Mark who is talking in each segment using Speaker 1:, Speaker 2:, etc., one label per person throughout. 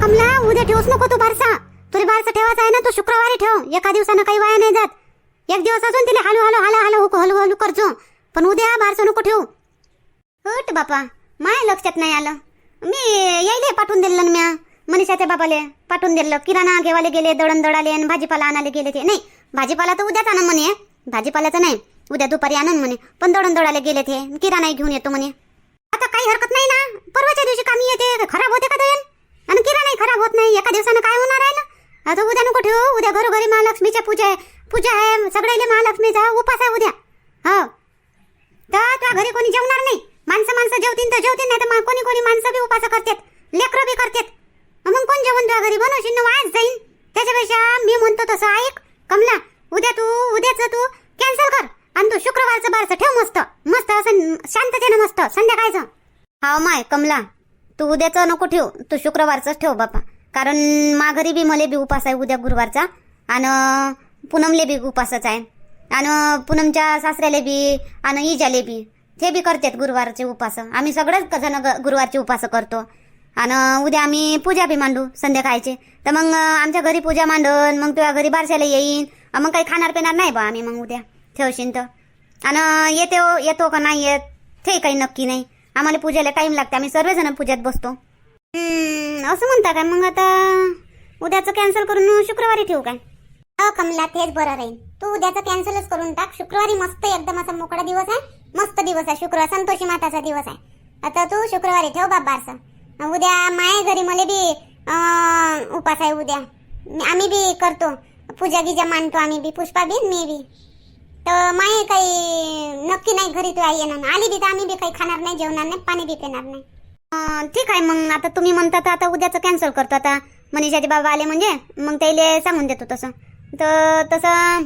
Speaker 1: कमला उद्या ठेवूच नको तू बारसा. तुला बारसा ठेवायचा आहे ना तू शुक्रवारी ठेव. एका दिवसानं काही वाया नाही जात. एक दिवस अजून तिला हलू हलू हला हलू हलू हलू करजो. पण उद्या बारसा नको ठेवू. हट बापा माय लक्षात नाही आलं. मी यायले पाठवून दिलं ना म्या. मनीषाच्या बाबाले पाठवून दिलं. किराणा घेवाले गेले दळण दळाले आणि भाजीपाला आणायला गेले ते. नाही भाजीपाला तर उद्याच आणन म्हणे. भाजीपाल्याचं नाही. उद्या दुपारी आणन म्हणे. पण दळण दळायला गेले ते. किराणा घेऊन येतो म्हणे. आता काही हरकत नाही ना. परवाच्या दिवशी कामी येते. खराब होते का दळण? आणि किराणाही खराब होत नाही. एका दिवसानं काय होणार आहे ना? आता उद्या नको ठेवू. उद्या घरोघरी महालक्ष्मीच्या पूजा आहे. पूजा आहे. सगळ्याले महालक्ष्मीचा उपास आहे उद्या. हो. तर त्या घरी कोणी जेवणार नाही. माणसं माणसं जेवतील तर जेवतील नाही तर मग कोणी कोणी माणसं बी उपास करतात. लेकरं बी करतात. मग कोण जेवण तुझ्या घरी? बनवशील ना वाज जाईन. त्याच्यापेक्षा मी म्हणतो तसं ऐक. कमला उद्या तू उद्याच तू कॅन्सल कर. आणि तू शुक्रवारचं बारचं ठेव मस्त. मस्त असं शांततेनं मस्त. संध्याकाळचं. हा माय कमला. तू उद्याचं नको ठेव तू शुक्रवारचंच ठेव बापा. कारण माघारी बी मले बी उपास आहे उद्या गुरुवारचा. आणि पूनमले बी उपासच आहे. आणि पूनमच्या सासऱ्याले बी आणि इजाले बी. ते बी करतात गुरुवारचे उपास. आम्ही सगळंच जण ग- गुरुवारचे उपास करतो. आणि उद्या आम्ही पूजा बी मांडू संध्याकाळचे. तर मग आमच्या घरी पूजा मांडन मग तुझ्या घरी बारशाला येईन. मग काही खाणार पिणार नाही बा आम्ही मग उद्या. ठेवशील तर. आणि येतो येतो का नाही येत? ते काही नक्की नाही. आम्हाला पूजेला टाइम लागते. आम्ही सर्वजण पूजेत बसतो. असं म्हणता काय मग आता उद्याचं कॅन्सल करून शुक्रवारी ठेवू काय? हो कमला तेच बरं राहील. तू उद्याचं कॅन्सलच करून टाक. शुक्रवारी मस्त एकदम असा मोकळा दिवस आहे. मस्त दिवस आहे. शुक्रवार संतोषी माताचा दिवस आहे. आता तू शुक्रवारी ठेव बाप उद्या माया घरी मला बी उपास आहे उद्या. आम्ही बी करतो. पूजा गिजा मानतो आम्ही बी. पुष्पा बी मी बी. तर माये काही नक्की नाही घरी तू आई येणार आली बी तर आम्ही बी काही खाणार नाही जेवणार नाही पाणी बी पिणार नाही. अं, ठीक आहे मग आता तुम्ही म्हणता तर आता उद्याचं कॅन्सल करतो. आता मनीषाचे बाबा आले म्हणजे मग त्याला सांगून देतो तसं. तर तसं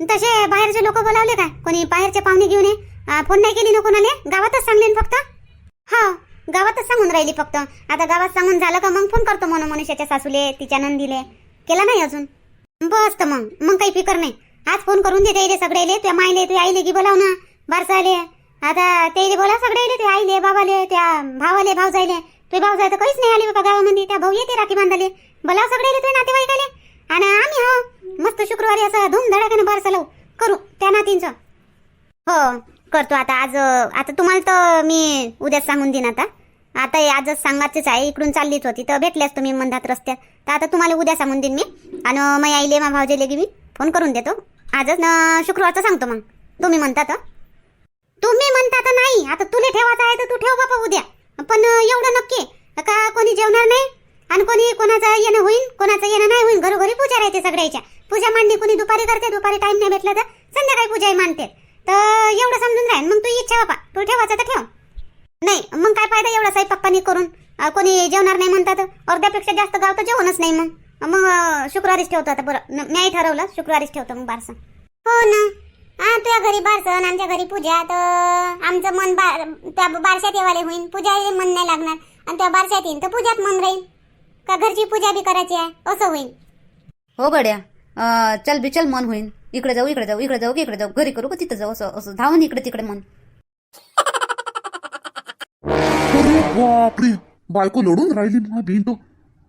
Speaker 1: तसे बाहेरचे लोक बोलावले काय? कोणी बाहेरचे पाहुणे घेऊन ये? अं, फोन नाही केली ना कोणाले? गावातच सांगले ना फक्त. हा गावातच सांगून राहिली फक्त. आता गावात सांगून झालं का मग फोन करतो म्हणून मनुष्याच्या सासूले तिच्या नंदीले. केला नाही अजून? बस तर मग. मग काही फिकर नाही. आज फोन करून दे त्याइले सगळेले त्या मायले तू आईले की बोलाव ना बारसाले. आता त्याइले बोला सगळेले ते आईले बाबाले त्या भावाले भाव जायले तुझे भाऊ जाय तर काहीच नाही आले बाबा गावामध्ये त्या भाऊ येते राखी बांधाले बोलाव सगळेले तुझे नातेवाईकाले. आणि आम्ही हो मस्त शुक्रवारी असं धूम बारसालो करू त्या नातींचं. हो करतो आता. आज आता तुम्हाला तर मी उद्याच सांगून देईन आता. आता आजच सांगायचंच आहे इकडून चाललीच होती तर भेटल्यास तुम्ही मंदात रस्त्यात. तर आता तुम्हाला उद्या सांगून देईन मी. आणि मग आईले मा भावजेले की मी फोन करून देतो. आजच ना शुक्रवारचं सांगतो मग. तुम्ही म्हणता तर तुम्ही म्हणता तर नाही. आता तुले ठेवायचं आहे तर तू ठेव बापा उद्या. पण एवढं नक्की का कोणी जेवणार नाही? आणि कोणी कोणाचं येणं होईल कोणाचं येणं नाही होईल घरोघरी पूजा राहते सगळ्याच्या. पूजा मांडणी कोणी दुपारी करते दुपारी टाइम नाही भेटला तर संध्याकाळी पूजाही मांडते. तर एवढं समजून राहील मग तू इच्छा बापा. तू ठेवायचं तर ठेव. नाही मग काय फायदा एवढा स्वयंपाक पप्पानी करून? कोणी जेवणार नाही म्हणतात अर्ध्यापेक्षा जास्त गाव तर जेवणच नाही मग. मग शुक्रवारीच ठेवतो आता बरं. न- मीही ठरवलं शुक्रवारीच ठेवतो मग बारसं. हो ना. हा तुझ्या घरी बारसं आणि आमच्या घरी पूजा तर आमचं मन बार त्या बारशात येवाले होईल पूजा मन नाही लागणार. आणि त्या बारशात येईन तर पूजात मन राहील. का घरची पूजा बी करायची आहे असं होईल.
Speaker 2: हो गड्या. अं, चल बी चल मन होईन. इकडे जाऊ इकडे जाऊ इकडे जाऊ की इकडे जाऊ. घरी करू का तिथं जाऊ? असं असं. धावून इकडे तिकडे मन.
Speaker 3: बापरे. बायको लढून राहिली भिंतो.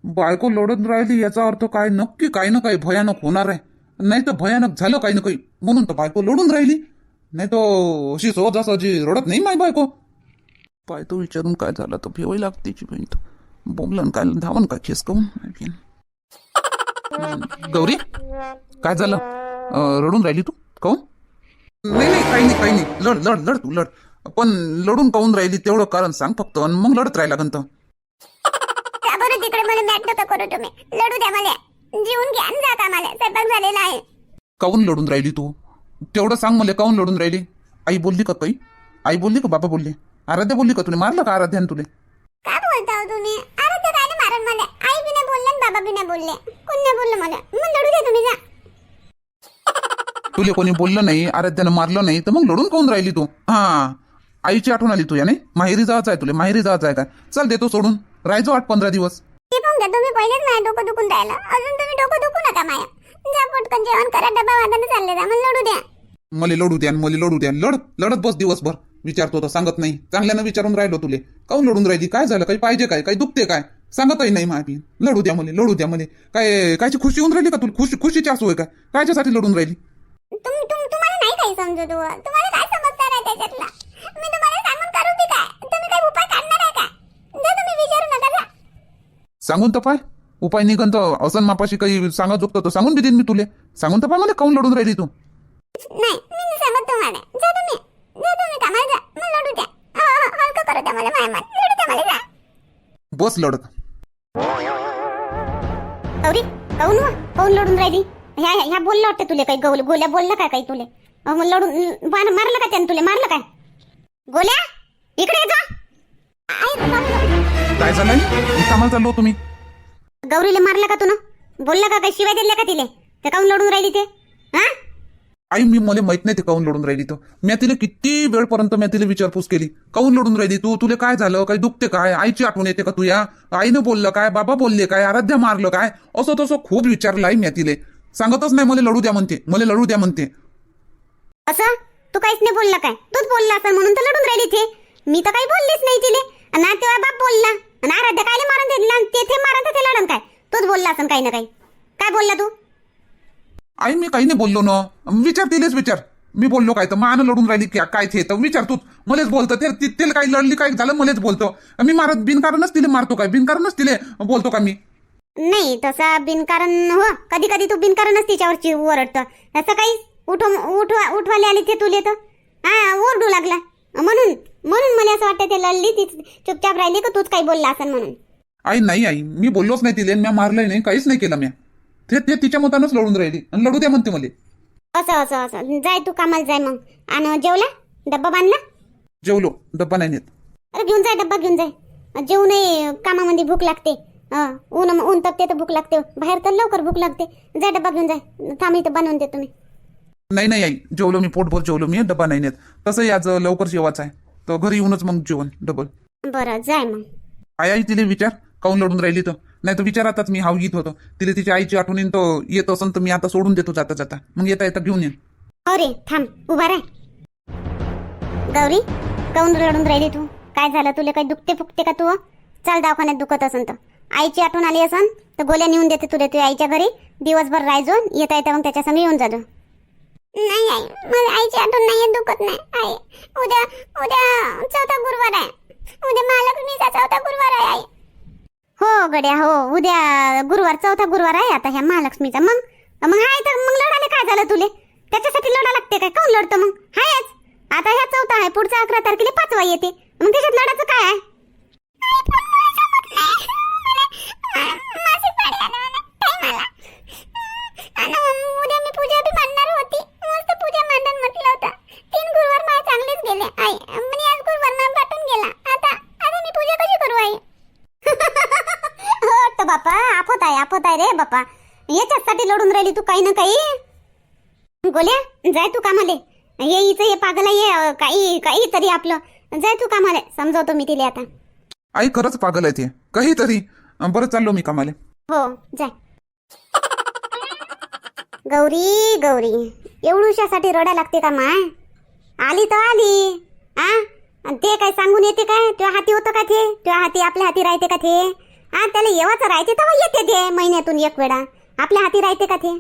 Speaker 3: बायको लढून राहिली याचा अर्थ काय? नक्की काही ना काही भयानक होणार आहे. नाही तर भयानक झालं काही ना काही. म्हणून तर बायको लढून राहिली. नाही तो अशी सहज असं जी रडत नाही माय बायको. पाय तो विचारून काय झालं तर भेवाई लागते बहीण बोंबलन काय धावन काय खेस काऊन गौरी काय झालं? रडून राहिली तू? काऊन? नाही नाही काही नाही काही नाही. लढ लढ लढ तू लढ. पण लढून काऊन राहिली तेवढं कारण सांग फक्त मग लढत राहिला गंत
Speaker 1: तिकडे मला मॅट नका करू तुम्ही. लढू द्या मला. जीवन घ्या आणि जाता मला. स्वयंपाक झालेला आहे.
Speaker 3: काऊन लढून राहिली तू? तेवढं सांग मला काऊन लढून राहिली? आई बोलली का काही आई बोलली का बाबा बोलली? आराध्या बोलली का तुला? मारलं का आराध्याने तुले?
Speaker 1: काय बोलता हो तुम्ही? अरे ते काय मारण मला. आई बी नाही बोलले आणि बाबा बी नाही बोलले. कोण नाही बोललं मला? मग लढू द्या तुम्ही जा.
Speaker 3: तुले कोणी बोललं नाही आराध्यानं मारलं नाही तर मग लढून काऊन राहिली तू? हा. आईची आठवण आली तुया नाही माहेरी जायचं आहे तुले माहेरी जायचं आहे काय चल देतो सोडून. राहायचो आठ पंधरा दिवस.
Speaker 1: ते पण घ्या तुम्ही पहिलेच माझ्या डोकं दुखून राहिलं. अजून तुम्ही डोकं दुखू नका माया. जा पटकन जेवण करा डबा वादाने चालले जा मला लढू द्या.
Speaker 3: मला लढू द्या मला लढू द्या लढ. लढत बस दिवसभर. विचारतो तर सांगत नाही. चांगल्यानं विचारून राहिलो तुले. काऊन लढून राहिली? काय झालं? काही पाहिजे काय? काही दुखते काय? सांगतही नाही मा बहीण लढू द्या मला लढू द्या मला. काय कायची खुशी होऊन राहिली का तुला? खुशी खुशीची असू आहे का? कायच्यासाठी लढून राहिली?
Speaker 4: तुम तुम तुम्हाला नाही काही समजत हो. तुम्हाला काय समजणार आहे त्याच्यातला मी तुम्हाला सांगून करू की काय तुम्ही काही उपाय काढणार आहे का जा तुम्ही विचारू नका जा
Speaker 3: सांगून तर पाय. उपाय निघन तर असं मापाशी काही सांगत चुकतं तर सांगून बी देईन मी तुले. सांगून तर पाय मला काऊन लढून राहिली तू?
Speaker 4: नाही मी नाही सांगत तुम्हाला. जा तुम्ही. जा तुम्ही कामाला जा. मला लढू द्या. हो, हो, हलकं करू द्या मला माय मान लढू द्या मला जा.
Speaker 3: बस लढत.
Speaker 1: काऊन व? काऊन लढून राहिली? ह्या ह्या- ह्या बोललं वाटतं तुले काही गौल गोल्या बोललं काय काही तुले? अहो, मग लढून मार- मारलं का त्यानं तुले? मारलं काय? गोल्या इकडे ये जा.
Speaker 3: काय कामाला चाललो तुम्ही
Speaker 1: गौरीला मारलं का तू ना बोललं का काही शिवाय दिल्या का तिले? ते काऊन लढून राहिली ते? हा?
Speaker 3: आई मी मला माहीत नाही ते काऊन लढून राहिली तो. मी तिला किती वेळपर्यंत मी तिला विचारपूस केली. काऊन लढून राहिली तू? तुला काय झालं? काही दुखते काय? आईची आठवण येते का तू या? आईनं बोललं काय? बाबा बोलले काय? आराध्या मारलं काय? असं तसं खूप विचारलं आई मी तिले. सांगतच नाही मला लढू द्या म्हणते. मला लढू द्या म्हणते.
Speaker 1: असं? तू काहीच नाही बोलला काय? तूच बोलला असं म्हणून तर लढून राहिली ते. मी तर काही बोललीच नाही तिले. ना तेव्हा बाप बोलला. आणि आराध्या कायले मारून दिला ते ते मारण तर ते लढन काय? तूच बोलला असं काही ना काही. काय बोलला तू?
Speaker 3: आई मी काही नाही बोललो ना. विचार तिलेच विचार. मी बोललो काय तर मान लढून राहिली क्या काय ते तर. विचार तू. मलाच बोलतो. ते ति- तिला काही लढली काय झालं मलाच बोलतो. मी मारत बिनकारणच तिले मारतो काय? बिनकारणच तिले बोलतो का मी?
Speaker 1: नाही तसा बिनकारण हो. कधी कधी तू बिनकारणच तिच्यावरची ओरडतं. असं काही उठव उठवा उठवाले आली ते तुले तर? हा ओरडू लागला. म्हणून. म्हणून मला असं वाटतं ते लढली ती चुपचाप राहिली का तूच काही बोलला असं म्हणून?
Speaker 3: आई नाही आई. मी बोललोच नाही तिले मी मारलंय नाही. काहीच नाही केलं मी ते ते तिच्या मतानच लढून राहिली आणि लढू द्या म्हणते मला.
Speaker 1: असं असं असं. जाय तू कामाला जाय मग. आणि जेवला? डब्बा बांधला?
Speaker 3: जेवलो. डब्बा नाही नेत.
Speaker 1: अरे घेऊन जाय डब्बा घेऊन जाय. जेवूनही कामामध्ये भूक लागते. हं, ऊन ऊन तपते तर भूक लागते. बाहेर तर लवकर भूक लागते. जाय डब्बा घेऊन जाय. थांब इथं बनवून दे तुम्ही
Speaker 3: नाही नाही आई. जेवलो मी. पोटभर जेवलो मी. डब्बा नाही नेत. तसंही आज लवकर जेवायचं आहे. तर घरी येऊनच मग जेवण डबल
Speaker 1: बरं जाय मग.
Speaker 3: आई आई तिले विचार. काऊन लढून राहिली तर नाही तर विचारातच मी हाव घेत होतो. तिला तिच्या आईची आठवण येईन तो येत असन तर मी आता सोडून देतो जाता जाता. मग येता येता घेऊन येईन
Speaker 1: अरे थांब. उभा राह. गौरी काऊन रडून राहिली तू? काय झालं? तुला काही दुखते फुकते का तू? चाल दवाखान्यात दुखत असन तर. आईची आठवण आली असन तर गोल्या नेऊन देते तुला. तुझ्या आईच्या घरी दिवसभर राहायचो येता येता मग त्याच्या येऊन जातो
Speaker 4: नाही आई मला आईची आठवण नाही दुखत नाही आई उद्या उद्या चौथा गुरुवार आहे उद्या महालक्ष्मीचा चौथा गुरुवार आहे आई
Speaker 1: हो गड्या हो उद्या गुरुवार चौथा गुरुवार आहे आता ह्या महालक्ष्मीचा मग मग हाय तर मग लढाले काय झालं तुले त्याच्यासाठी लढा लागते काय काऊन लढतो मग हायच आता ह्या चौथा आहे पुढचा अकरा तारखेला पाचवा येते मग त्याच्यात लढाचं काय आहे
Speaker 4: मासिक मला टाइम आला आणि उद्या मी पूजा बी मांडणार होती. मस्त पूजा मांडण म्हटलं होतं. तीन गुरुवार मला चांगलेच गेले. आई म्हणजे आज गुरुवार मला पाठून गेला. आता आता मी पूजा कशी करू आई?
Speaker 1: हो तर बापा आफत आहे आफत आहे रे बापा. याच्यासाठी लढून राहिली तू काही ना काही? गोल्या जाय तू कामाले. ये हिचं हे पागल हे, काही काही तरी आपलं. जाय तू कामाले. समजवतो मी तिला आता.
Speaker 3: आई खरंच पागल आहे ते. काहीतरी. अं, बरं चाललो मी कामाले.
Speaker 1: हो जाय. गौरी गौरी एवढूशासाठी रडा लागते का माय? आली तर आली आ? आणि ते काय सांगून येते काय? तुझ्या हाती होतं का ते? तुझ्या हाती आपल्या हाती राहते का ते? हा त्याला येवाचं राहते तेव्हा येते ते महिन्यातून एक वेळा. आपल्या हाती राहते का ते?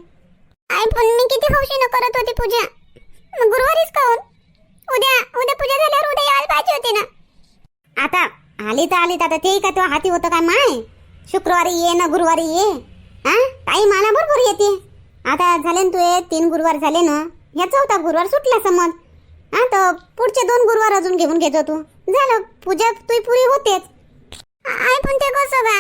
Speaker 4: आई पण मी किती हौशीनं करत होती पूजा. मग गुरुवारीच काहून? उद्या उद्या पूजा झाल्यावर उद्या यायला पाहिजे होती ना.
Speaker 1: आता आली तर आली तर आता ते का तुझ्या हाती होतं काय माय? शुक्रवारी ये ना गुरुवारी ये. हा टाईम आला बरोबर येते. आता झाले ना तुये तीन गुरुवार झाले ना? ह्या चौथा गुरुवार सुटला समज. हा तर पुढचे दोन गुरुवार अजून घेऊन घेतो तू. झालं पूजा तुई पुरी होतेच.
Speaker 4: आहे पण ते कसं बा?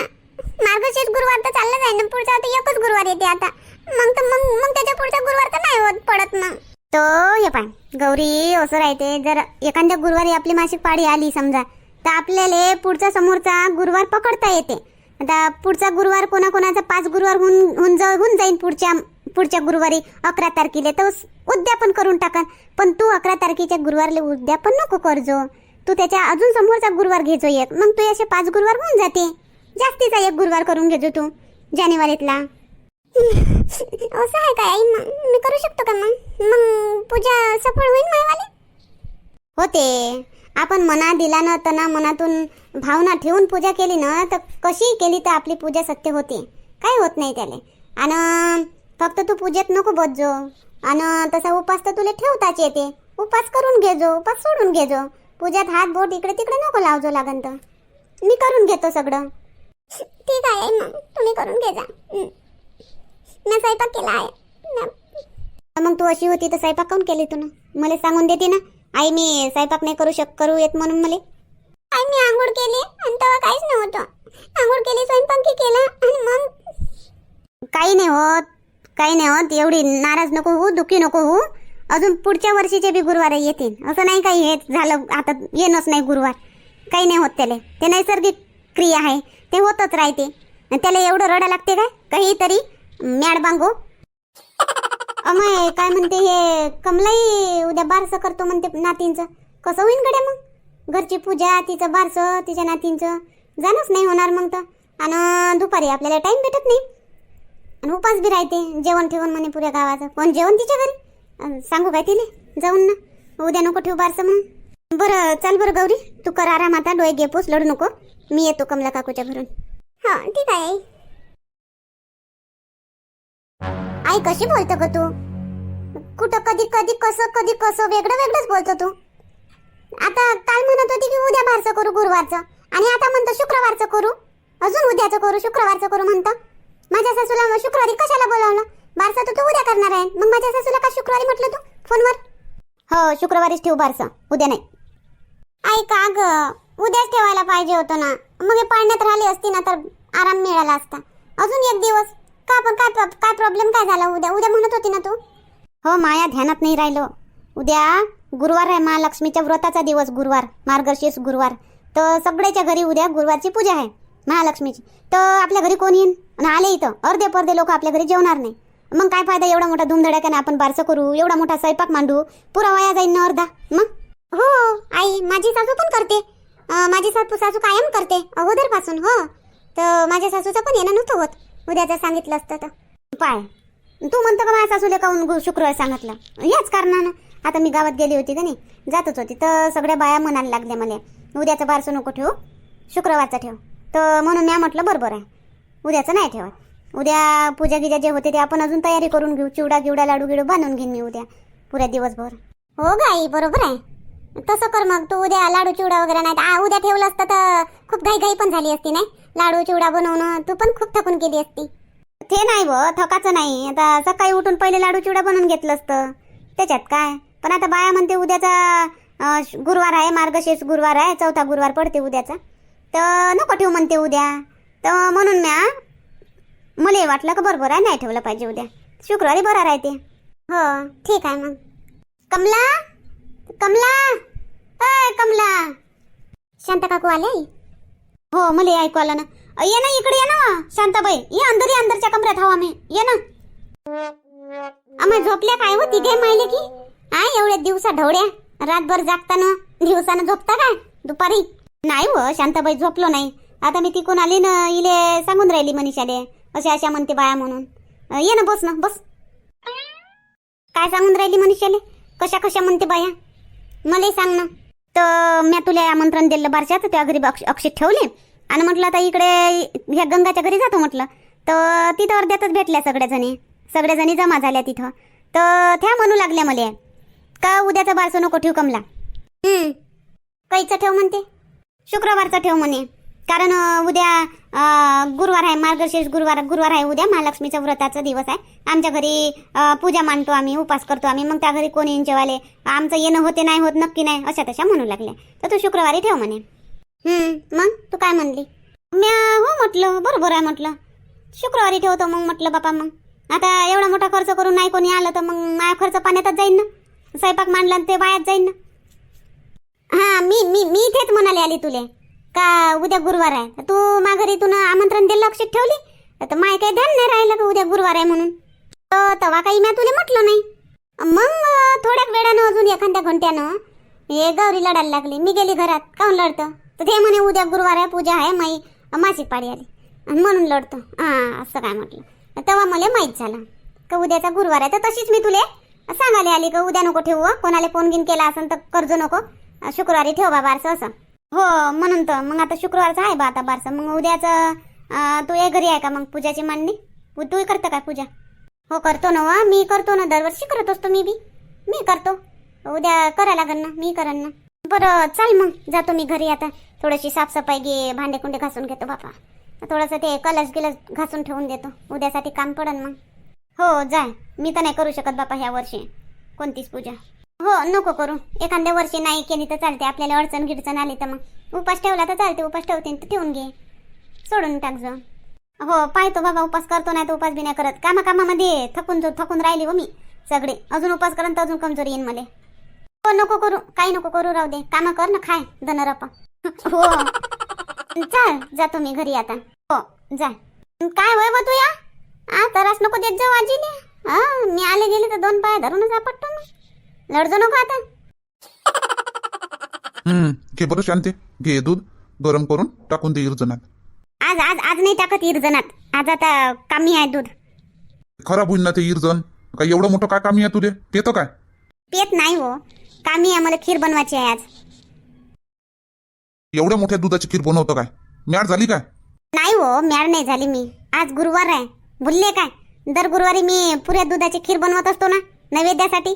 Speaker 4: मार्गशीर्ष गुरुवार तर चाललं जाईल ना पुढचा आता एकच गुरुवार येते आता. मग तर मग मग त्याच्या पुढचा गुरुवार तर नाही होत पडत मग.
Speaker 1: तो हे पाय गौरी असं राहते. जर एखाद्या गुरुवारी आपली मासिक पाळी आली समजा तर आपल्याला पुढचा समोरचा गुरुवार पकडता येते. आता पुढचा गुरुवार कोणाकोणाचा? पाच गुरुवार होऊन होऊन जाऊन होऊन जाईल पुढच्या पुढच्या गुरुवारी अकरा तारखेला तर उद्यापन करून टाका. पण तू अकरा तारखेच्या गुरुवारला उद्यापन नको करजो. तू त्याच्या अजून समोरचा गुरुवार घेजो एक. मग तू असे पाच गुरुवार होऊन जाते. जास्तीचा एक गुरुवार करून घेजो तू जानेवारीतला.
Speaker 4: असं आहे काय आई? मग मी करू शकतो का मग? मग पूजा सफळ होईल मायवाली?
Speaker 1: होते. आपण मना दिला ना तना मनातून भावना ठेवून पूजा केली ना तर कशी केली तर आपली पूजा सत्य होते? काही होत नाही त्याले? आणि फक्त तू पूजेत नको बसजो. आणि तसा उपास तर तुला ठेवताच येते. उपास करून घेजो उपास सोडून घेजो. पूजात हात बोट इकडे तिकडे नको लावजो लागन तर. मी करून घेतो सगळं.
Speaker 4: ठीक आहे मग तुम्ही करून घे जा. मी स्वयंपाक केला आहे. न-
Speaker 1: मग तू अशी होती तर स्वयंपाक काऊन केली तू मला सांगून देते ना? आई मी स्वयंपाक नाही करू शक करू येत म्हणून मला.
Speaker 4: आई मी आंघोळ केली आणि तेव्हा काहीच नव्हतं. आंघोळ केली स्वयंपाक केला आणि मग?
Speaker 1: काही नाही होत. काही नाही होत एवढी नाराज नको होऊ दुःखी नको होऊ. अजून पुढच्या वर्षीचे बी गुरुवार येतील. असं नाही काही हे झालं आता येणंच नाही गुरुवार. काही नाही होत त्याला. ते नैसर्गिक क्रिया आहे. ते होतच राहते. आणि त्याला एवढं रडा लागते काय? काहीतरी मॅड बांगो. अमय काय म्हणते हे? कमलाई उद्या बारसं करतो म्हणते नातींचं. कसं होईन गड्या मग? घरची पूजा तिचं बारसं तिच्या नातींचं. जाणंच नाही होणार मग तर. आणि दुपारी आपल्याला टाइम भेटत नाही. उपास बी राहते. जेवण ठेवून म्हणे पुऱ्या गावाचं. कोण जेवण तिच्या घरी? सांगू काय तिले? जाऊन ना. उद्या नको ठेवू बारसं म्हणून. बरं चल बरं गौरी. तू कर आराम आता. डोळे गेपूस लढू नको. मी येतो कमला काकूच्या घरून.
Speaker 4: हा ठीक आहे आई.
Speaker 1: आई कशी बोलतो ग तू? कुठं कधी कधी कसं कधी कसं वेगळं वेगळंच बोलतो तू. आता काल म्हणत होती की उद्या बारसं करू गुरुवारचं? आणि आता म्हणतो शुक्रवारचं करू. अजून उद्याचं करू शुक्रवारचं करू म्हणतो. माझ्या सासूला मग शुक्रवारी कशाला बोलावलं? बारसं तर तू उद्या करणार आहे. मग माझ्या सासूला का शुक्रवारी म्हटलं तू? फोनवर? हो शुक्रवारीच ठेवू बारसं. उद्या नाही. ऐका का ग उद्याच ठेवायला पाहिजे होतं ना. मग हे पाळण्यात राहिली असती ना तर आराम मिळाला असता. अजून एक दिवस. का पण काय काय प्रॉब्लेम काय झाला उद्या? उद्या म्हणत होती ना तू? हो माया ध्यानात नाही राहिलो. उद्या गुरुवार आहे महालक्ष्मीच्या व्रताचा दिवस गुरुवार. मार्गशीर्ष गुरुवार. तर सगळ्याच्या घरी उद्या गुरुवारची पूजा आहे. महालक्ष्मीची. तर आपल्या घरी कोण येईन? आणि आले इथं. अर्धे पर्धे लोक आपल्या घरी जेवणार नाही. मग काय फायदा एवढा मोठा धुमधडाक्याने आपण बारसं करू? एवढा मोठा स्वयंपाक मांडू? पुरा वाया जाईन ना अर्धा. मग? हो आई माझी सासू पण करते. माझी सासू सासू कायम करते. अगोदरपासून हो. तर माझ्या सासूचं पण येणं नव्हतं होत. उद्याचं सांगितलं असतं तर. पाय. तू म्हणतो का माझ्या सासूला काऊन शुक्रवार सांगितलं? याच कारणानं. आता मी गावात गेली होती का नाही? जातच होती. तर सगळ्या बाया म्हणायला लागल्या मला. उद्याचं बारसं नको ठेवू. शुक्रवारचं ठेव. तर म्हणून मी म्हटलं बरोबर आहे. उद्याचं नाही ठेवत. उद्या पूजा गिजा जे होते ते आपण अजून तयारी करून घेऊ. चिवडा गिवडा लाडू गिडू बांधून घेईन मी उद्या पुऱ्या दिवसभर. हो गाई बरोबर आहे. तसं कर मग. तू उद्या लाडू चिवडा वगैरे नाही उद्या ठेवलं असतं तर खूप घाई घाई पण झाली असती नाही? लाडू चिवडा बनवणं तू पण खूप थकून गेली असती. ते नाही व थकाचं नाही. आता सकाळी उठून पहिले लाडू चिवडा बनवून घेतलं असतं. त्याच्यात काय? पण आता बाया म्हणते उद्याचा गुरुवार आहे मार्गशीर्ष गुरुवार आहे चौथा गुरुवार पडते उद्याचा. तर नको ठेवू म्हणते उद्या. तर म्हणून म्या मला वाटलं का बरोबर आहे नाही ठेवलं पाहिजे उद्या. शुक्रवारी बरं राहते. हो ठीक आहे मग. कमला? कमला? अय कमला. शांता काकू आले? हो मला ऐकू आलं ना. अ, ये ना इकडे ये ना. शांताबाई ये अंदर ये अंदरच्या कमऱ्यात हवा मी ये ना. आम्हा झोपल्या काय होती गे माहिले की? हा एवढ्या दिवसा ढवड्या रातभर जागताना दिवसानं झोपता काय? दुपारी. नाही हो शांताबाई झोपलो नाही. आता मी तिकून आली ना इले सांगून राहिली मनीषाले. अशा अशा म्हणते बाया म्हणून. ये ना बस ना बस. काय सांगून राहिली मनीषाले? कशा कशा म्हणते बाया? मलाही सांग ना. तर मी तुला आमंत्रण दिलं बारशात त्या घरी अक्ष अक्षित ठेवले. आणि म्हटलं आता इकडे ह्या गंगाच्या घरी जातो म्हटलं. तर तिथं अर्ध्यातच भेटल्या सगळ्या जणी सगळ्या जणी जमा झाल्या तिथं. तर त्या म्हणू लागल्या मला. का उद्याचं बारसं नको ठेवू कमला? हम्म. काहीचं ठेव म्हणते? शुक्रवारचं ठेव म्हणे. कारण उद्या गुरुवार आहे मार्गशीर्ष गुरुवार गुरुवार आहे उद्या महालक्ष्मीचा व्रताचा दिवस आहे. आमच्या घरी पूजा मांडतो आम्ही उपास करतो आम्ही. मग त्या घरी कोणी येईन जेवाले आमचं येणं होते नाही होत नक्की नाही अशा तशा म्हणू लागल्या तर तू शुक्रवारी ठेव म्हणे. मग? तू काय म्हणली? म्या हो म्हटलं बरोबर आहे म्हटलं. शुक्रवारी ठेवतो मग म्हटलं बापा मग. आता एवढा मोठा खर्च करून नाही कोणी आलं तर मग माझा खर्च पाण्यातच जाईन ना. स्वयंपाक मांडला आणि ते वायात जाईन ना. हा मी मी मी इथेच म्हणाले आली तुले. का उद्या गुरुवार आहे? तू माघारी तुला आमंत्रण दिलं लक्षात ठेवली? तर माय काही ध्यान नाही राहिलं का उद्या गुरुवार आहे म्हणून? तर तेव्हा काही मी तुला म्हटलं नाही. मग थोड्याच वेळानं अजून एखाद्या घंट्यानं हे गौरी लढायला लागली. मी गेली घरात. काऊन लढतं? तर ते म्हणे उद्या गुरुवार आहे पूजा आहे माई मासिक पाळी आली. म्हणून लढतो. हा असं काय म्हटलं. तेव्हा मला माहीत झालं. का उद्याचा गुरुवार आहे. तर तशीच मी तुले सांगायला आली का उद्या नको ठेवू कोणाला फोन गिन केला असेल तर कर्ज नको. शुक्रवारी ठेव बा बारसं असं. हो म्हणून तर. मग आता शुक्रवारचं आहे बा आता बारसं. मग उद्याचं तू या घरी आहे का मग पूजाची मांडणी? तू तूही करतं का पूजा? हो करतो ना वा. मी करतो ना. दरवर्षी करत असतो मी बी. मी करतो. उद्या करा लागेल ना. मी करेन ना. बरं चाल मग. जातो मी घरी आता. थोडीशी साफसफाई घे भांडे कुंडे घासून घेतो बापा. थोडंसं ते कलश गिलस घासून ठेवून देतो. उद्यासाठी काम पडन मग. हो जाय. मी तर नाही करू शकत बापा ह्या वर्षी कोणतीच पूजा. हो नको करू. एखाद्या वर्षी नाही केली तर चालते आपल्याला अडचण गिडचण आली तर मग. उपास ठेवला तर चालते उपास ठेवते तर ठेवून घे. सोडून टाक जो हो पाहतो बाबा उपास करतो नाही तर उपास बी नाही करत. कामा कामामध्ये थकून जो थकून राहिली हो मी सगळे. अजून उपास करन तर अजून कमजोरी येईन मला. हो नको करू. काही नको करू राहू दे. कामं कर ना खाय. धनरपा हो. चल जातो मी घरी आता. हो जा. काय होय बा तू या आ तरास नको देत जाऊ आजीने हा मी आले गेले तर दोन पाय धरूनच आपटतो मग. लढजो नको आता.
Speaker 3: हम्म घे बरं शांती. घे दूध गरम करून टाकून दे इरजनात.
Speaker 1: आज आज आज नाही टाकत इरजनात. आज आता कमी आहे दूध.
Speaker 3: खराब होईल ना ते इरजन. काय एवढं मोठं काय कामी आहे तुले? पेतो काय?
Speaker 1: पेत नाही हो. कामी आहे मला खीर बनवायची आहे आज.
Speaker 3: एवढ्या मोठ्या दुधाची खीर बनवतो काय? मॅट झाली काय?
Speaker 1: नाही हो मॅड नाही झाली मी. आज गुरुवार आहे. भुलले काय? दर गुरुवारी मी पुऱ्या दुधाची खीर बनवत असतो ना नैवेद्यासाठी.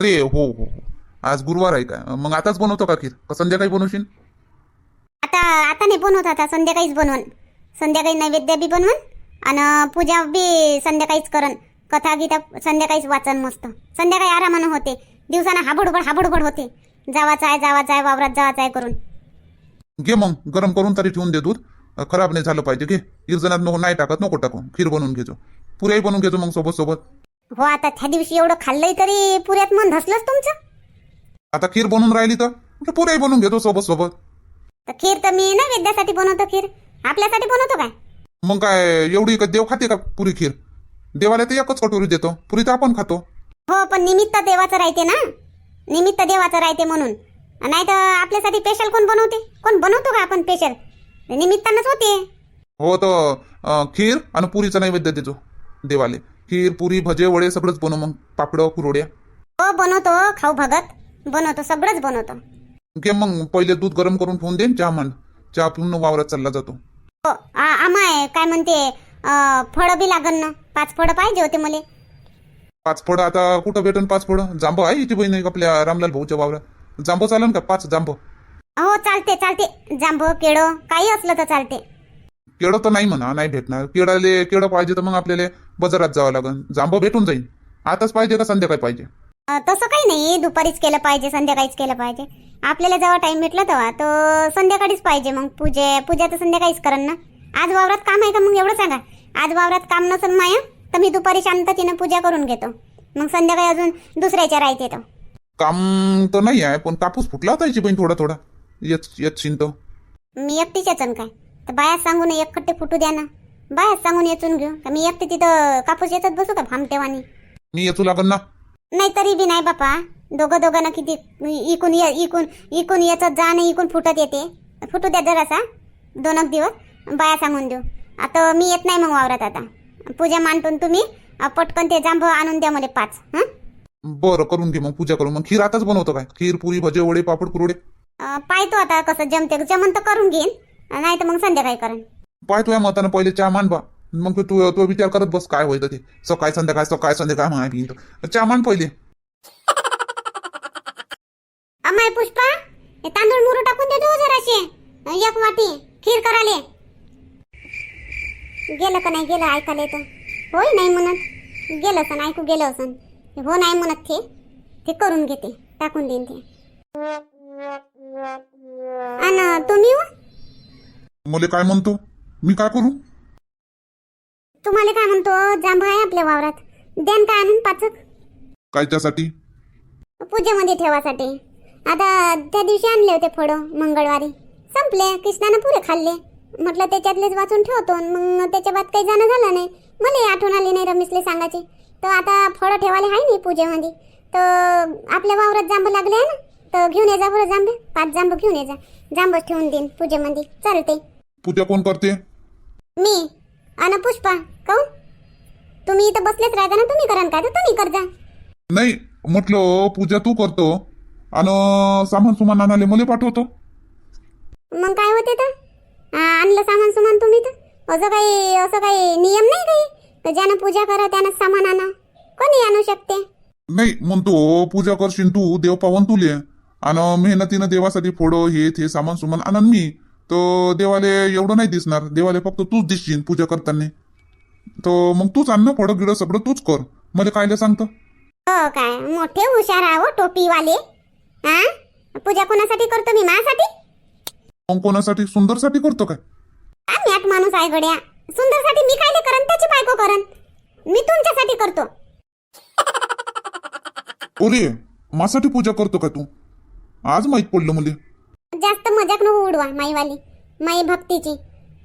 Speaker 3: अरे हो हो हो. आज गुरुवार आहे काय? मग आताच बनवतो का खीर? का संध्याकाळी बनवशील?
Speaker 1: आता आता नाही बनवत आता संध्याकाळीच बनवून. संध्याकाळी नैवेद्य बी बनवून आणि पूजा बी संध्याकाळीच करन कथा गीता संध्याकाळीच वाचन मस्त. संध्याकाळी आरामानं होते. दिवसानं हाबडबड हाबडबड होते. जावाचं आहे जावाचं आहे वावरात जावाचं आहे करून.
Speaker 3: घे मग गरम करून तरी ठेवून दे दूध. अ, खराब नाही झालं पाहिजे घे. इरजनात नको नाही टाकत नको टाकू. खीर बनवून घेतो. पुऱ्याही बनवून घेतो मग सोबत सोबत.
Speaker 1: हो आता त्या दिवशी एवढं खाल्लंय तरी पुऱ्यात मन धसलंच तुमचं.
Speaker 3: आता खीर बनवून राहिली तर? म्हटलं पुऱ्याही बनवून घेतो सोबत सोबत.
Speaker 1: तर खीर तर मी नैवेद्यासाठी बनवतो खीर. आपल्यासाठी बनवतो काय?
Speaker 3: मग काय एवढी का देव खाते का पुरी खीर? देवाला तर एकच कटोरी देतो. पुरी तर आपण खातो.
Speaker 1: हो पण निमित्त देवाचं राहते ना. निमित्त देवाचं राहते म्हणून. नाही तर आपल्यासाठी स्पेशल कोण बनवते? कोण बनवतो का आपण स्पेशल निमित्तानंच होते.
Speaker 3: हो तर अ, खीर आणि पुरीचा नैवेद्य देतो देवाले. खीर पुरी भजे वडे सगळंच बनव मग. पापड कुरोड्या
Speaker 1: हो बनवतो. खाऊ भगत. बनवतो. सगळंच बनवतो.
Speaker 3: घे मग पहिले दूध गरम करून ठेवून दे चहा मांड. चहा पिऊन वावरात चालला जातो.
Speaker 1: हो आ- आमाय काय म्हणते फळं बी लागन ना. पाच फळं पाहिजे होते मला.
Speaker 3: पाच फळं आता कुठं भेटन पाच फळं? जांबो आहे इथे बहीण आपल्या रामलाल भाऊच्या वावरात. जांबो चालन का? पाच जांबो
Speaker 1: हो चालते चालते. जांभ केळं काही असलं तर चालते.
Speaker 3: केळं तर नाही म्हणा नाही भेटणार. केळाले केळं पाहिजे तर मग आपल्याला बाजारात जावं लागेल जांबो भेटून जाईल आताच पाहिजे का संध्याकाळी पाहिजे?
Speaker 1: तसं काही नाही. दुपारीच केलं पाहिजे संध्याकाळीच केलं पाहिजे. आपल्याला जेव्हा टाइम भेटला तेव्हा तो संध्याकाळीच पाहिजे मग. पूजे पूजा तर संध्याकाळीच करन ना. आज वावरात काम आहे का मग एवढं सांगा. आज वावरात काम नसन माया तर मी दुपारी शांततेनं पूजा करून घेतो. मग संध्याकाळी अजून दुसऱ्याच्या राहते तो
Speaker 3: काम तर नाही आहे पण कापूस फुटला होता याची बहीण थोडा थोडा. येत येत शिंत.
Speaker 1: मी एकटीच येचन काय. तर बायात सांगून एक खट्टे फुटू द्या ना. बायात सांगून येचून घेऊ. का मी एकटी तिथं कापूस येतच बसू का भामटेवानी?
Speaker 3: मी येतो लागन ना.
Speaker 1: नाही तरी बी नाही बापा. दोघं दोघांना किती इकून ये इकून इकून येतात जा नाही इकून फुटत येते. फुटू द्या जरासा. दोन एक दिवस. बाया सांगून देऊ. आता मी येत नाही मग वावरात आता. पूजा मांडून तुम्ही. पटकन ते जांभ आणून द्या मला पाच. हं?
Speaker 3: बरं करून घे मग पूजा करून. मग खीर आताच बनवतो काय? खीर पुरी भजे वडे पापड कुरोडे
Speaker 1: पाहतो आता कसं जमते. जमन तर करून घेईन. नाही तर मग संध्याकाळी करेन.
Speaker 3: पाय तुझ्या मतानं पहिले चहा मान बा मग तू तो विचार करत बस काय होईल ते. सकाळी संध्याकाळ सकाळी संध्याकाळ म्हणा पिंट चहा मान पहिले.
Speaker 1: अमाय पुष्पा हे तांदूळ मुरू टाकून देतो जराशे. एक वाटी खीर कराले. गेलं का नाही गेलं ऐकायला येतं. होय नाही म्हणत. गेलं असं ऐकू गेलं असं हो नाही म्हणत ते. ते करून घेते टाकून देईन ते. आणि तुम्ही हो?
Speaker 3: मले काय म्हणतो? मी काय करू?
Speaker 1: तुम्हाला काय म्हणतो? जांभ आहे आपल्या वावरात. द्यान काय आणून पाचक?
Speaker 3: काय त्यासाठी?
Speaker 1: पूजेमध्ये ठेवासाठी. आता त्या दिवशी आणले होते फळं मंगळवारी. संपले. कृष्णानं पुरे खाल्ले. म्हटलं त्याच्यातलेच वाचून ठेवतो मग त्याच्या बाद काही जाणं झालं नाही. मला आठवण आली नाही रमेशले सांगायची. तर आता फळं ठेवायला आहे नाही पूजेमध्ये. तर आपल्या वावरात जांब लागले आहे ना? तर घेऊन ये जा बरं जांबे पाच जांब घेऊन ये जा. जांबच ठेवून देईन पूजेमध्ये. चालते
Speaker 3: पूजा कोण करते?
Speaker 1: मी. अन पुष्पा. काऊन तुम्ही इथं बसलेच राहता ना तुम्ही करान काय? तर तुम्ही कर जा.
Speaker 3: नाही म्हटलं पूजा तू करतो. आणि सामान सुमान आणाले मला पाठवतो.
Speaker 1: मग काय होते तर? आ, आणलं सामान सुमान तुम्ही तर? असं काही असं काही नियम नाही काही? का ज्यानं पूजा करा त्यानं सामान आणा. कोणी आणू शकते?
Speaker 3: नाही म्हणतो पूजा करशील तू देव पावन तुले. आणि मेहनतीनं देवासाठी फोडो हे ते सामान सुमान आणन मी. तर देवाले एवढं नाही दिसणार. देवाले फक्त तूच दिसशील पूजा करताना. तर मग तूच आण ना गिडं सगळं तूच कर. मला कायले सांगतं?
Speaker 1: हो काय? मोठे हुशार आहो टोपीवाले. हा? पूजा कोणासाठी करतो मी? माझ्यासाठी
Speaker 3: मग कोणासाठी? सुंदरसाठी करतो काय?
Speaker 1: माणूस आहे गड्या. सुंदरसाठी मी काय करन त्याची बायको करन मी तुमच्यासाठी करतो.
Speaker 3: ओरे मासाठी पूजा करतो का तू? आज माहीत पडलं मला.
Speaker 1: जास्त मजाक नको उडवा माईवाली. माई भक्तीची.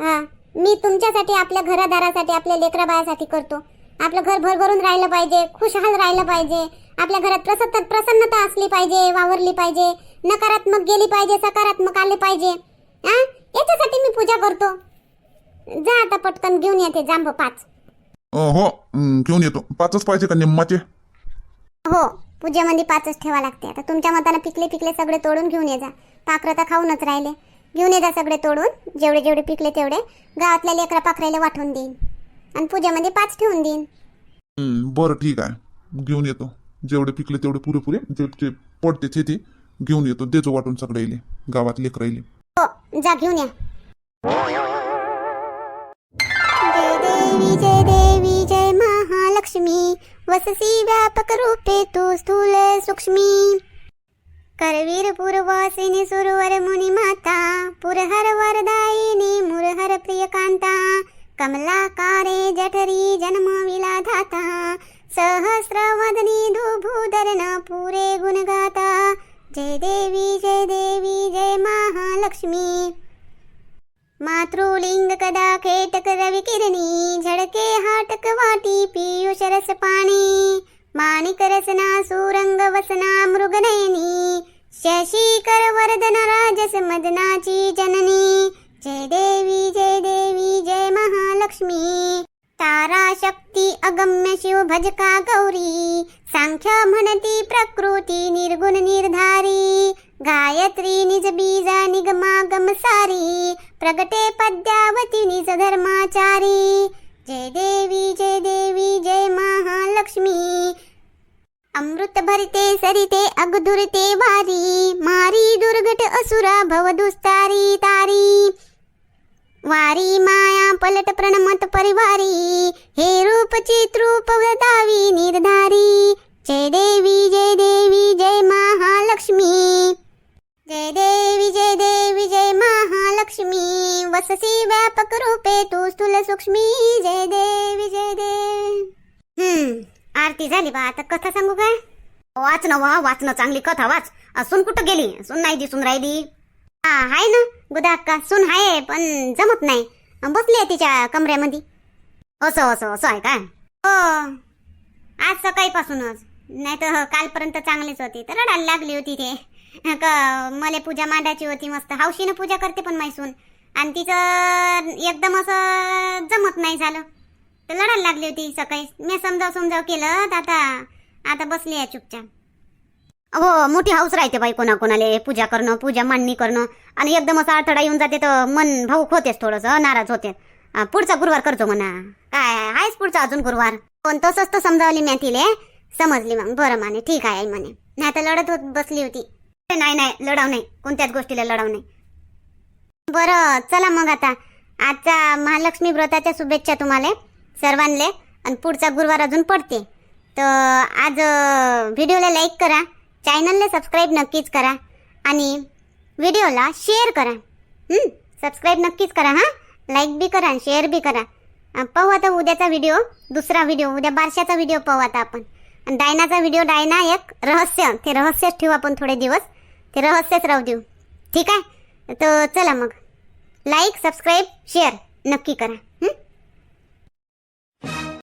Speaker 1: हा मी तुमच्यासाठी आपल्या घरादारासाठी आपल्या लेकरा बायासाठी करतो. आपलं घर भरभरून राहिलं पाहिजे खुशहाल राहिलं पाहिजे. आपल्या घरात प्रसन्न प्रसन्नता असली पाहिजे वावरली पाहिजे. नकारात्मक गेली पाहिजे सकारात्मक आले पाहिजे. हा याच्यासाठी मी पूजा करतो. जा आता पटकन घेऊन येते जांब पाच.
Speaker 3: हो घेऊन येतो. पाचच पाहिजे का निम्माचे?
Speaker 1: हो. पूजेमध्ये पाचच ठेवा लागते. आता तुमच्या मतानं पिकले पिकले सगळे तोडून घेऊन ये जा. पाखरं तर खाऊनच राहिले. घेऊन ये जा सगळे तोडून. जेवढे जेवढे पिकले तेवढे गावातल्या लेकरा पाखरायला वाटून देईन. आणि पूजेमध्ये पाच ठेवून देईन.
Speaker 3: बरं ठीक आहे. घेऊन येतो. जेवढे पिकले तेवढे पुरेपुरे. जे जे पडते ते ते घेऊन येतो. देतो वाटून सगळे गावात लेकर राहिले
Speaker 1: हो जा घेऊन या. वससी व्यापक रूपे तू स्थूल सूक्ष्मी। करवीर पूर्वासिनी सुरवर मुनी माता पुरहर वरदायिनी मुरहर प्रियकांता कमलाकारे जठरी जन्म विलाधाता सहस्रवदनी दुभूधरण पुरे गुणगाता। जय देवी जय देवी जय महालक्ष्मी। मातृलिंग कदा केटक रविकिरणी झडके हाटक वाटी पीयूष रस पाणी माणिक रसना सुरंग वसना मृगनयनी शशीकर वर्धन राजस मदनाची जननी. जय देवी जय देवी जय महालक्ष्मी. तारा शक्ती अगम्य शिव भजका गौरी सांख्य म्हणती प्रकृती निर्गुण निर्धारी गायत्री निज बीजा निगमागम सारी प्रगटे पद्यावती निज धर्माचारी. जय देवी जय देवी जय महालक्ष्मी. अमृत भरते सरिते अगधुरते वारी. मारी दुर्घट असुरा भव दुस्तारी तारी. वारी माया पलट प्रणमत परिवारी. हे रूप चित्रूप वृतावी निर्धारी. जय देवी जय देवी जय महालक्ष्मी. जय देवी जय देवी जय महालक्ष्मी. वससी व्यापक रूपे तू स्थूल सूक्ष्मी. जय देवी जय देवी. हम्म आरती झाली बा आता कथा सांगू काय?
Speaker 5: वाच ना वा वाच ना चांगली कथा वाच. असून कुठं गेली? सून नाही दिसून राहिली.
Speaker 1: हा हाय ना गुदा अक्का सुन हाय पण जमत नाही. बसली आहे तिच्या कमऱ्यामध्ये.
Speaker 5: असं असं असं आहे काय
Speaker 1: हो आज सकाळीपासूनच. नाही तर कालपर्यंत चांगलीच होती. तर रडायला लागली होती ते. मला पूजा मांडायची होती मस्त. हौशीनं पूजा करते पण मैसून आणि तिचं एकदम असं जमत नाही झालं. तर लढायला लागली होती सकाळी. मी समजाव समजाव केलं तर आता आता बसली आहे चुपचाप.
Speaker 5: हो मोठी हाऊस राहते बाई कोणा कोणाले पूजा करणं पूजा मांडणी करणं. आणि एकदम असा अडथळा येऊन जाते तर मन भाऊक होतेच थोडंसं नाराज होते. पुढचा गुरुवार करतो म्हणा. काय आहेच पुढचा अजून गुरुवार. पण तसंच तर समजावली मी तिले. समजली मग. बरं माने ठीक आहे आई म्हणे.
Speaker 1: नाही तर लढत होत बसली होती.
Speaker 5: नाही नाही लढाव नाही कोणत्याच गोष्टीला लढाव नाही
Speaker 1: बरं चला मग आता. आजचा महालक्ष्मी व्रताच्या शुभेच्छा तुम्हाला सर्वांले. आणि पुढचा गुरुवार अजून पडते. तर आज व्हिडिओला लाईक करा. चॅनलला सबस्क्राईब नक्कीच करा. आणि व्हिडिओला शेअर करा. सबस्क्राईब नक्कीच करा हां. लाईक बी करा शेअर बी करा. पाहू आता उद्याचा व्हिडिओ दुसरा व्हिडिओ. उद्या बारशाचा व्हिडिओ पाहू आता आपण. आणि डायनाचा व्हिडिओ डायना एक रहस्य. ते रहस्यच ठेवू आपण थोडे दिवस. ते रहस्यच राहू देऊ. ठीक आहे? तर चला मग. लाईक सबस्क्राईब शेअर नक्की करा.